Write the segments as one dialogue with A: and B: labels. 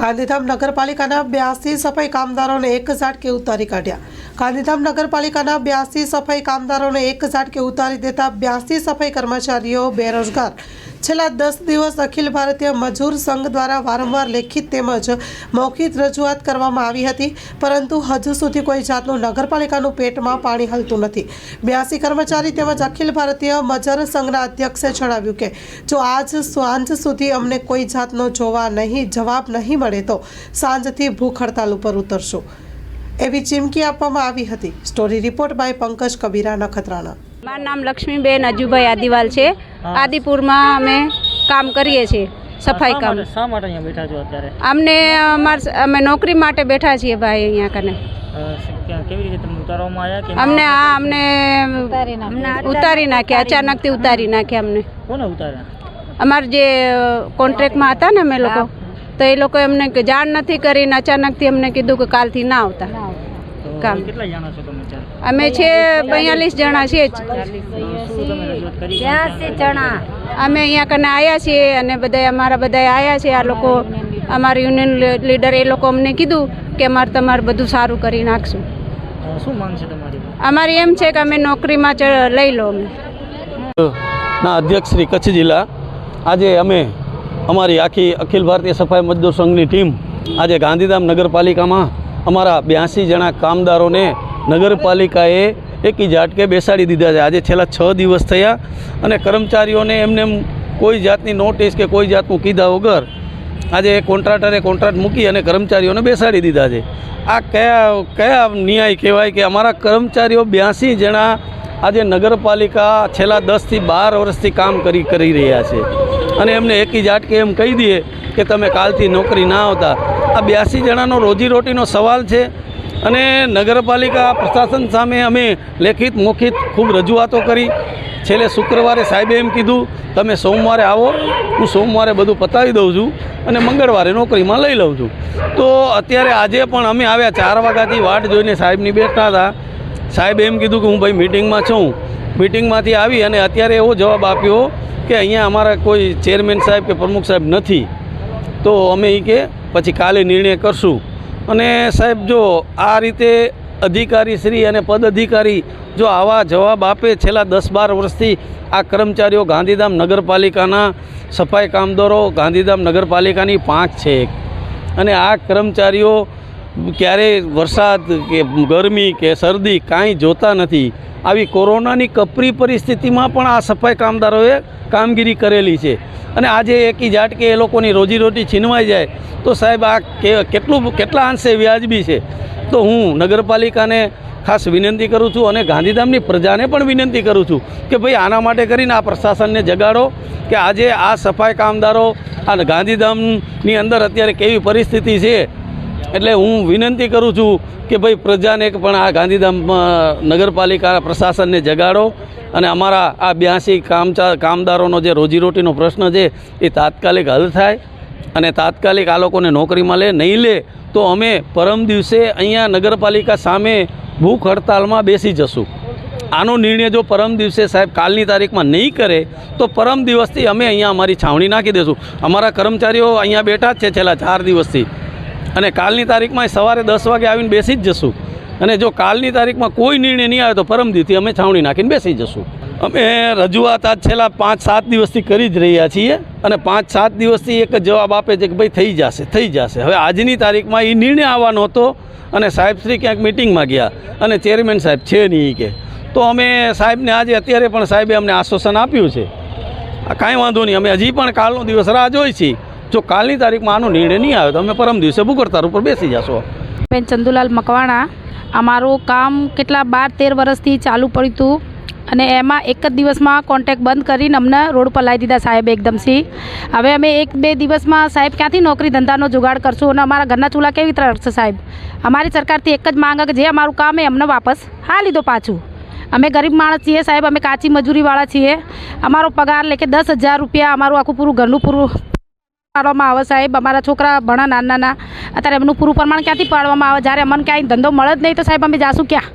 A: ગાંધીધામ નગરપાલિકાના બ્યાસી સફાઈ કામદારોને એક ઝાટકે ઉતારી કાઢ્યા. ગાંધીધામ નગરપાલિકાના બ્યાસી સફાઈ કામદારોને એક ઝાટકે ઉતારી દેતા બ્યાસી સફાઈ કર્મચારીઓ બેરોજગાર. છેલ્લા દસ દિવસ અખિલ ભારતીય મજૂર સંઘ દ્વારા વારંવાર લેખિત તેમજ મૌખિક રજૂઆત કરવામાં આવી હતી, પરંતુ હજુ સુધી કોઈ જાતનું નગરપાલિકાનું પેટમાં પાણી હલતું નથી. બ્યાસી કર્મચારી તેમજ અખિલ ભારતીય મજૂર સંઘના અધ્યક્ષે જણાવ્યું કે, જો આજ સાંજ સુધી અમને કોઈ જાતનો જોવા નહીં, જવાબ નહીં મળે તો સાંજથી ભૂખ હડતાલ ઉપર ઉતરશું. એવી ચીમકી આપવામાં આવી હતી. Story report by Pankaj Kabira, Nakhatrana.
B: મારું નામ લક્ષ્મીબેન અજુભાઈ આદિવાલ છે. આદિપુરમાં અમે કામ કરીએ છીએ સફાઈ કામ.
C: શા માટે અહીંયા બેઠા છો અત્યારે?
B: અમને અમાર અમે નોકરી માટે બેઠા છીએ ભાઈ અહીંયા કને.
C: અ, ક્યાં- કેવી રીતે તમને ઉતારવામાં આવ્યા કે
B: અમને આ અમને ઉતારી નાખ્યા. અચાનકથી ઉતારી નાખ્યા અમને.
C: કોને ઉતાર્યા?
B: અમાર જે કોન્ટ્રાક્ટમાં હતા ને અમે લોકો તો એ લોકો એમને કે જાણ નથી કરીને અચાનકથી અમને કીધું કે કાલથી ના આવતા. કામ.
C: કેટલા જણા છો તમે
B: અમે છે બેયાલીસ જણા છીએ જ.
C: શું તમે રજૂઆત કરી?
B: અમે અહીંયા કને આવ્યા છીએ અને બધા અમારા બધા આવ્યા છે. આ લોકો અમારા યુનિયન લીડર એ લોકો અમને કીધું કે અમારે તમારે બધું સારું કરી નાખશું.
C: શું માંગ છે તમારી?
B: અમારી એમ છે કે અમે નોકરીમાં લઈ લો અમને
D: ના અધ્યક્ષ શ્રી કચ્છ જિલ્લા. આજે અમે અમારી આખી અખિલ ભારતીય સફાઈ મજદૂર સંઘની ટીમ આજે ગાંધીધામ નગરપાલિકામાં અમારા બ્યાસી જણા કામદારોને નગરપાલિકાએ એકી ઝાટકે બેસાડી દીધા છે. આજે છેલ્લા છ દિવસ થયા અને કર્મચારીઓને એમને એમ કોઈ જાતની નોટિસ કે કોઈ જાતનું કીધા વગર આજે કોન્ટ્રાક્ટરે કોન્ટ્રાક્ટ મૂકી અને કર્મચારીઓને બેસાડી દીધા છે. આ કયા કયા ન્યાય કહેવાય કે અમારા કર્મચારીઓ બ્યાસી જણા આજે નગરપાલિકા છેલ્લા દસથી બાર વર્ષથી કામ કરી કરી રહ્યા છે. અને એમને એકી ઝાટકે એમ કહી દઈએ કે તમે કાલથી નોકરી ના આવતા. આ બ્યાસી જણાનો રોજીરોટીનો સવાલ છે અને નગરપાલિકા પ્રશાસન સામે અમે લેખિત મોખિત ખૂબ રજૂઆતો કરી. છેલ્લે શુક્રવારે સાહેબે એમ કીધું, તમે સોમવારે આવો, હું સોમવારે બધું પતાવી દઉં છું અને મંગળવારે નોકરીમાં લઈ લઉં છું. તો અત્યારે આજે પણ અમે આવ્યા ચાર વાગ્યાથી વાટ જોઈને સાહેબની બેઠા હતા. સાહેબે એમ કીધું કે હું ભાઈ મિટિંગમાં છું. મિટિંગમાંથી આવી અને અત્યારે એવો જવાબ આપ્યો કે અહીંયા અમારા કોઈ ચેરમેન સાહેબ કે પ્રમુખ સાહેબ નથી. તો અમે એ કે પછી કાલે નિર્ણય કરશું. અને સાહેબ, જો આ રીતે અધિકારી શ્રી અને પદ અધિકારી જો આવા જવાબ આપે છેલ્લા દસ બાર વર્ષથી આ કર્મચારીઓ ગાંધીધામ નગરપાલિકાના સફાઈ કામદારો ગાંધીધામ નગરપાલિકાની પાંચ છે અને આ કર્મચારીઓ ક્યારેય વરસાદ કે ગરમી કે શરદી કાંઈ જોતા નથી. આવી કોરોનાની કપરી પરિસ્થિતિમાં પણ આ સફાઈ કામદારોએ કામગીરી કરેલી છે. અને આજે એકી ઝાટકે એ લોકોની રોજીરોટી છીનવાઈ જાય, તો સાહેબ આ કેટલું, કેટલા અંશે વ્યાજબી છે? તો હું નગરપાલિકાને ખાસ વિનંતી કરું છું અને ગાંધીધામની પ્રજાને પણ વિનંતી કરું છું કે ભાઈ આના માટે કરીને આ પ્રશાસનને જગાડો કે આજે આ સફાઈ કામદારો આ ગાંધીધામની અંદર અત્યારે કેવી પરિસ્થિતિ છે એટલે હું વિનંતી કરું છું કે ભાઈ પ્રજાને પણ આ ગાંધીધામ નગરપાલિકા પ્રશાસનને જગાડો અને અમારા આ બ્યાસી કામચા, કામદારોનો જે રોજીરોટીનો પ્રશ્ન છે એ તાત્કાલિક હલ થાય અને તાત્કાલિક આ લોકોને નોકરીમાં લે. નહીં લે તો અમે પરમ દિવસે અહીંયા નગરપાલિકા સામે ભૂખ હડતાલમાં બેસી જશું. આનો નિર્ણય જો પરમ દિવસે સાહેબ કાલની તારીખમાં નહીં કરે, તો પરમ દિવસથી અમે અહીંયા અમારી છાવણી નાખી દઈશું અમારા કર્મચારીઓ અહીંયા બેઠા જ છે છેલ્લા ચાર દિવસથી. અને કાલની તારીખમાં સવારે દસ વાગે આવીને બેસી જ જશું. અને જો કાલની તારીખમાં કોઈ નિર્ણય નહીં આવે તો પરમદીથી અમે છાવણી નાખીને બેસી જશું. અમે રજૂઆત આજ છેલ્લા પાંચ સાત દિવસથી કરી જ રહ્યા છીએ અને પાંચ સાત દિવસથી એક જ જવાબ આપે છે કે ભાઈ થઈ જશે થઈ જશે. હવે આજની તારીખમાં એ નિર્ણય આવવાનો હતો અને સાહેબશ્રી ક્યાંક મિટિંગમાં ગયા અને ચેરમેન સાહેબ છે નહીં કે. તો અમે સાહેબને આજે અત્યારે પણ સાહેબે અમને આશ્વાસન આપ્યું છે. કાંઈ વાંધો નહીં, અમે હજી પણ કાલનો દિવસ રાહ જોઈ છીએ. જો કાલની તારીખમાં આનો નિર્ણય નહીં આવે તો અમે પરમ દિવસે ભૂગડતાર ઉપર બેસી જશો.
E: બેન ચંદુલાલ મકવાણા, અમારું કામ કેટલા બાર તેર વર્ષથી ચાલુ પડ્યું હતું અને એમાં એક જ દિવસમાં કોન્ટેક બંધ કરીને અમને રોડ પર લાવી દીધા સાહેબ એકદમથી. હવે અમે એક બે દિવસમાં સાહેબ ક્યાંથી નોકરી ધંધાનો જુગાડ કરશું અને અમારા ઘરના ચૂલા કેવી રીતે રખશે સાહેબ? અમારી સરકારથી એક જ માંગ કે જે અમારું કામ એ અમને વાપસ હા લીધો પાછું. અમે ગરીબ માણસ છીએ સાહેબ, અમે કાચી મજૂરીવાળા છીએ. અમારો પગાર લેકે દસ હજાર રૂપિયા અમારું આખું પૂરું ઘરનું પૂરું પાડવામાં આવે સાહેબ. અમારા છોકરા ભણા નાના નાના અત્યારે એમનું પૂરું પ્રમાણ ક્યાંથી પાડવામાં આવે? જ્યારે અમને ક્યાંય ધંધો મળે જ નહીં તો સાહેબ અમે જાશું ક્યાં?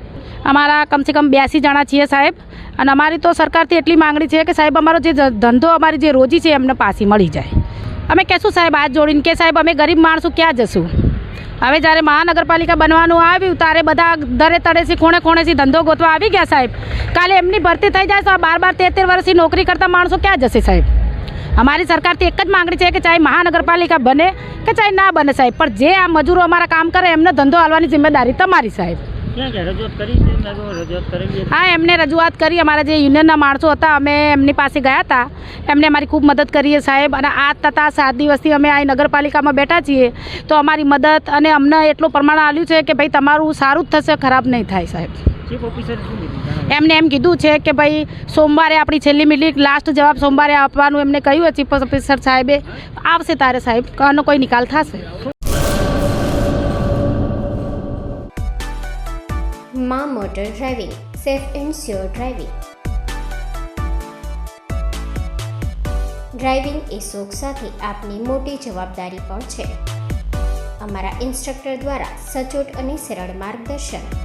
E: અમારા કમસે કમ બ્યાસી જણા છીએ સાહેબ. અને અમારી તો સરકારથી એટલી માંગણી છે કે સાહેબ અમારો જે ધંધો અમારી જે રોજી છે એમને પાછી મળી જાય. અમે કહેશું સાહેબ હાથ જોડીને કે સાહેબ અમે ગરીબ માણસો ક્યાં જશું? હવે જ્યારે મહાનગરપાલિકા બનવાનું આવ્યું ત્યારે બધા દરે તળેથી ખૂણે ખૂણેથી ધંધો ગોતવા આવી ગયા સાહેબ. કાલે એમની ભરતી થઈ જાય તો બાર બાર તેર તેર વર્ષથી નોકરી કરતા માણસો ક્યાં જશે સાહેબ? અમારી સરકારથી એક જ માંગણી છે કે ચાહે મહાનગરપાલિકા બને કે ચાહે ના બને સાહેબ. પણ જે આ મજૂરો અમારા કામ કરે એમને ધંધો હાલવાની જિમ્મેદારી તમારી સાહેબ. હા એમને રજૂઆત કરી. અમારા જે યુનિયનના માણસો હતા અમે એમની પાસે ગયા હતા. એમને અમારી ખૂબ મદદ કરીએ સાહેબ. અને આ તથા સાત દિવસથી અમે આ નગરપાલિકામાં બેઠા છીએ. તો અમારી મદદ અને અમને એટલું પ્રમાણ આવ્યું છે કે ભાઈ તમારું સારું જ થશે ખરાબ નહીં થાય સાહેબ. એમને એમ કીધું છે કે ભાઈ સોમવારે આપણી છેલ્લી મિલી લાસ્ટ જવાબ સોમવારે આપવાનું એમને કહ્યું ચીફ ઓફિસર સાહેબે. આવશે તારે સાહેબ આનો કોઈ નિકાલ થશે.
F: માં motor driving safe and sure driving. Driving એ શોખ સાથે આપની મોટી જવાબદારી પણ છે. અમારા ઇન્સ્ટ્રક્ટર દ્વારા સચોટ અને સરળ માર્ગદર્શન.